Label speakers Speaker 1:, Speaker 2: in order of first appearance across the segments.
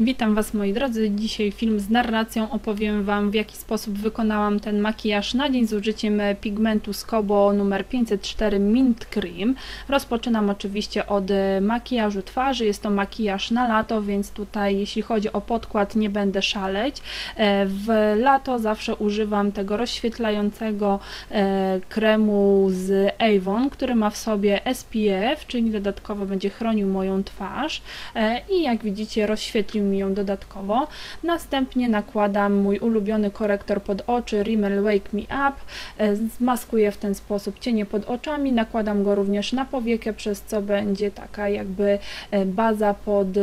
Speaker 1: Witam Was moi drodzy. Dzisiaj film z narracją opowiem Wam w jaki sposób wykonałam ten makijaż na dzień z użyciem pigmentu Skobo numer 504 Mint Cream. Rozpoczynam oczywiście od makijażu twarzy. Jest to makijaż na lato, więc tutaj jeśli chodzi o podkład nie będę szaleć. E, w lato zawsze używam tego rozświetlającego e, kremu z Avon, który ma w sobie SPF, czyli dodatkowo będzie chronił moją twarz e, i jak widzicie rozświetlił mi ją dodatkowo. Następnie nakładam mój ulubiony korektor pod oczy Rimmel Wake Me Up. E, zmaskuję w ten sposób cienie pod oczami, nakładam go również na powiekę, przez co będzie taka jakby e, baza pod e,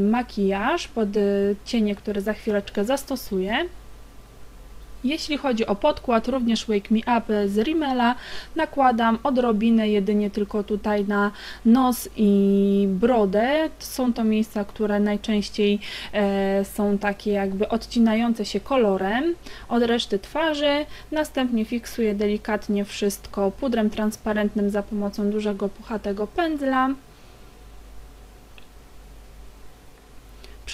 Speaker 1: makijaż, pod cienie, które za chwileczkę zastosuję. Jeśli chodzi o podkład, również Wake Me Up z Rimmela nakładam odrobinę jedynie tylko tutaj na nos i brodę. Są to miejsca, które najczęściej e, są takie jakby odcinające się kolorem od reszty twarzy. Następnie fiksuję delikatnie wszystko pudrem transparentnym za pomocą dużego puchatego pędzla.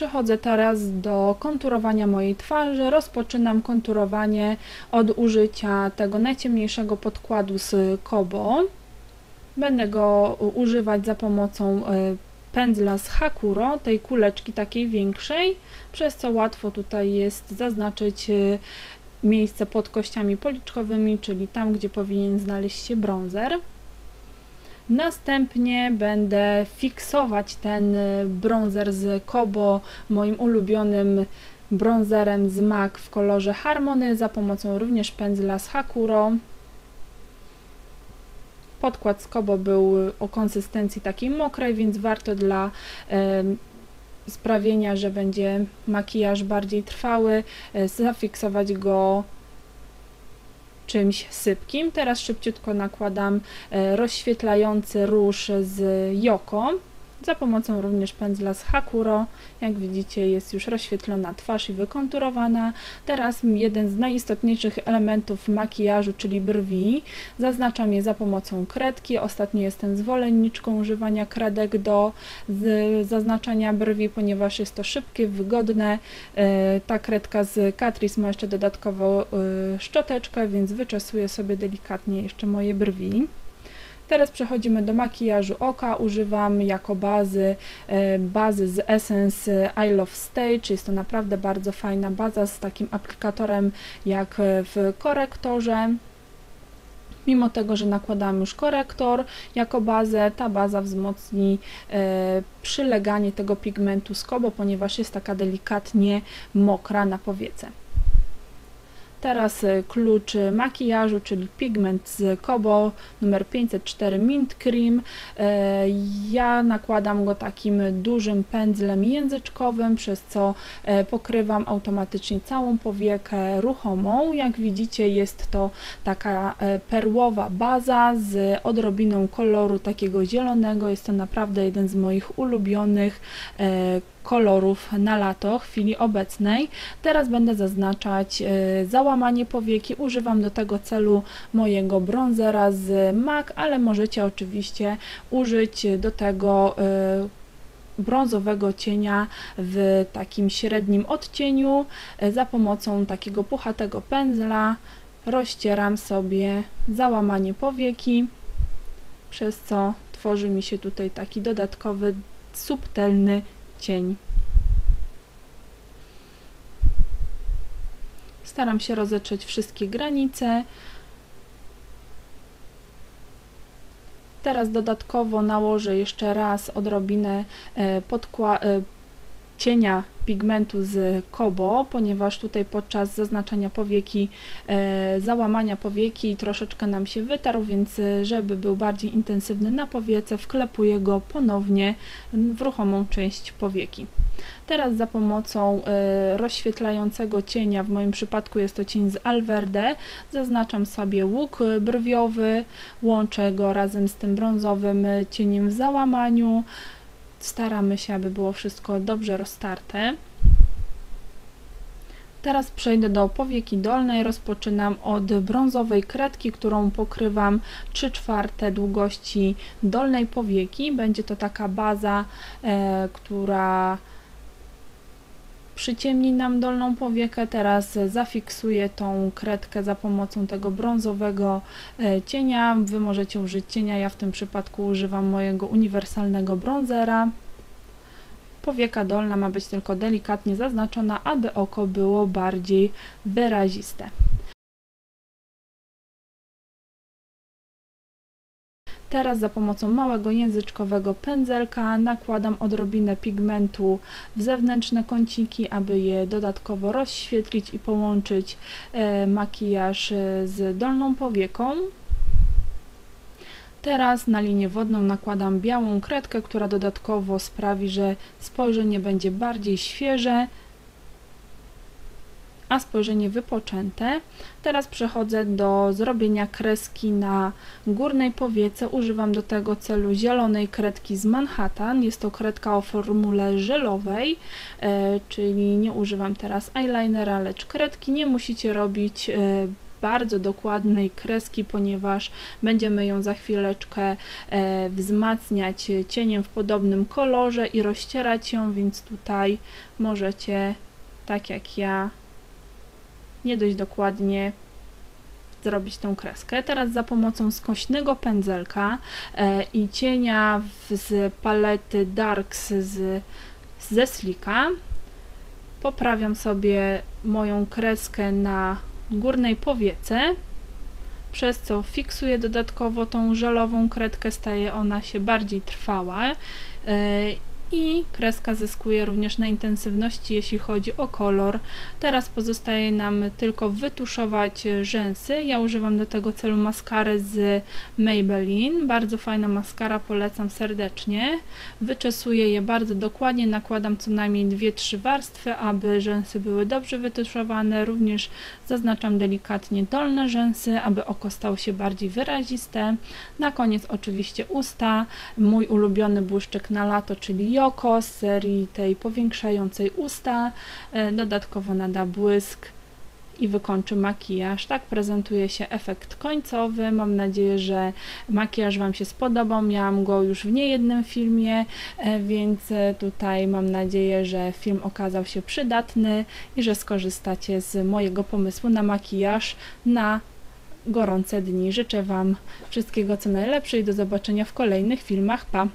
Speaker 1: Przechodzę teraz do konturowania mojej twarzy. Rozpoczynam konturowanie od użycia tego najciemniejszego podkładu z Kobo. Będę go używać za pomocą e, pędzla z Hakuro, tej kuleczki takiej większej, przez co łatwo tutaj jest zaznaczyć e, miejsce pod kościami policzkowymi, czyli tam, gdzie powinien znaleźć się bronzer. Następnie będę fiksować ten y, bronzer z Kobo, moim ulubionym bronzerem z MAC w kolorze Harmony za pomocą również pędzla z Hakuro. Podkład z Kobo był o konsystencji takiej mokrej, więc warto dla y, sprawienia, że będzie makijaż bardziej trwały, y, zafiksować go czymś sypkim. Teraz szybciutko nakładam e, rozświetlający róż z Yoko za pomocą również pędzla z Hakuro. Jak widzicie jest już rozświetlona twarz i wykonturowana. Teraz jeden z najistotniejszych elementów makijażu, czyli brwi. Zaznaczam je za pomocą kredki. Ostatnio jestem zwolenniczką używania kredek do zaznaczania brwi, ponieważ jest to szybkie, wygodne. E, ta kredka z Catrice ma jeszcze dodatkowo e, szczoteczkę, więc wyczesuję sobie delikatnie jeszcze moje brwi. Teraz przechodzimy do makijażu oka. Używam jako bazy e, bazy z Essence I Love Stage. Jest to naprawdę bardzo fajna baza z takim aplikatorem jak w korektorze. Mimo tego, że nakładamy już korektor jako bazę, ta baza wzmocni e, przyleganie tego pigmentu z kobo, ponieważ jest taka delikatnie mokra na powiece. Teraz y, klucz makijażu, czyli pigment z Kobo numer 504 Mint Cream. E, ja nakładam go takim dużym pędzlem języczkowym, przez co e, pokrywam automatycznie całą powiekę ruchomą. Jak widzicie jest to taka e, perłowa baza z odrobiną koloru takiego zielonego. Jest to naprawdę jeden z moich ulubionych kolorów na lato chwili obecnej. Teraz będę zaznaczać e, załamanie powieki. Używam do tego celu mojego bronzera z MAC, ale możecie oczywiście użyć do tego e, brązowego cienia w takim średnim odcieniu e, za pomocą takiego puchatego pędzla rozcieram sobie załamanie powieki przez co tworzy mi się tutaj taki dodatkowy subtelny cień. Staram się rozetrzeć wszystkie granice. Teraz dodatkowo nałożę jeszcze raz odrobinę e, e, cienia pigmentu z Kobo, ponieważ tutaj podczas zaznaczania powieki, e, załamania powieki troszeczkę nam się wytarł, więc e, żeby był bardziej intensywny na powiece, wklepuję go ponownie w ruchomą część powieki. Teraz za pomocą e, rozświetlającego cienia, w moim przypadku jest to cień z Alverde, zaznaczam sobie łuk brwiowy, łączę go razem z tym brązowym cieniem w załamaniu, staramy się, aby było wszystko dobrze roztarte. Teraz przejdę do powieki dolnej. Rozpoczynam od brązowej kredki, którą pokrywam 3 czwarte długości dolnej powieki. Będzie to taka baza, e, która przyciemni nam dolną powiekę. Teraz zafiksuję tą kredkę za pomocą tego brązowego e, cienia. Wy możecie użyć cienia, ja w tym przypadku używam mojego uniwersalnego bronzera. Powieka dolna ma być tylko delikatnie zaznaczona, aby oko było bardziej wyraziste. Teraz za pomocą małego języczkowego pędzelka nakładam odrobinę pigmentu w zewnętrzne kąciki, aby je dodatkowo rozświetlić i połączyć e, makijaż e, z dolną powieką. Teraz na linię wodną nakładam białą kredkę, która dodatkowo sprawi, że spojrzenie będzie bardziej świeże, a spojrzenie wypoczęte. Teraz przechodzę do zrobienia kreski na górnej powiece. Używam do tego celu zielonej kredki z Manhattan. Jest to kredka o formule żelowej, e, czyli nie używam teraz eyelinera, lecz kredki. Nie musicie robić e, bardzo dokładnej kreski, ponieważ będziemy ją za chwileczkę e, wzmacniać cieniem w podobnym kolorze i rozcierać ją, więc tutaj możecie, tak jak ja, nie dość dokładnie zrobić tą kreskę. Teraz za pomocą skośnego pędzelka e, i cienia z palety Darks z, ze Slika poprawiam sobie moją kreskę na górnej powiece, przez co fiksuję dodatkowo tą żelową kredkę, staje ona się bardziej trwała e, i kreska zyskuje również na intensywności, jeśli chodzi o kolor. Teraz pozostaje nam tylko wytuszować rzęsy. Ja używam do tego celu maskary z Maybelline. Bardzo fajna maskara, polecam serdecznie. Wyczesuję je bardzo dokładnie, nakładam co najmniej 2-3 warstwy, aby rzęsy były dobrze wytuszowane. Również zaznaczam delikatnie dolne rzęsy, aby oko stało się bardziej wyraziste. Na koniec oczywiście usta. Mój ulubiony błyszczyk na lato, czyli Joko z serii tej powiększającej usta. E, dodatkowo nada błysk i wykończy makijaż. Tak prezentuje się efekt końcowy. Mam nadzieję, że makijaż Wam się spodobał. Miałam go już w niejednym filmie, e, więc e, tutaj mam nadzieję, że film okazał się przydatny i że skorzystacie z mojego pomysłu na makijaż na gorące dni. Życzę Wam wszystkiego co najlepsze i do zobaczenia w kolejnych filmach. Pa!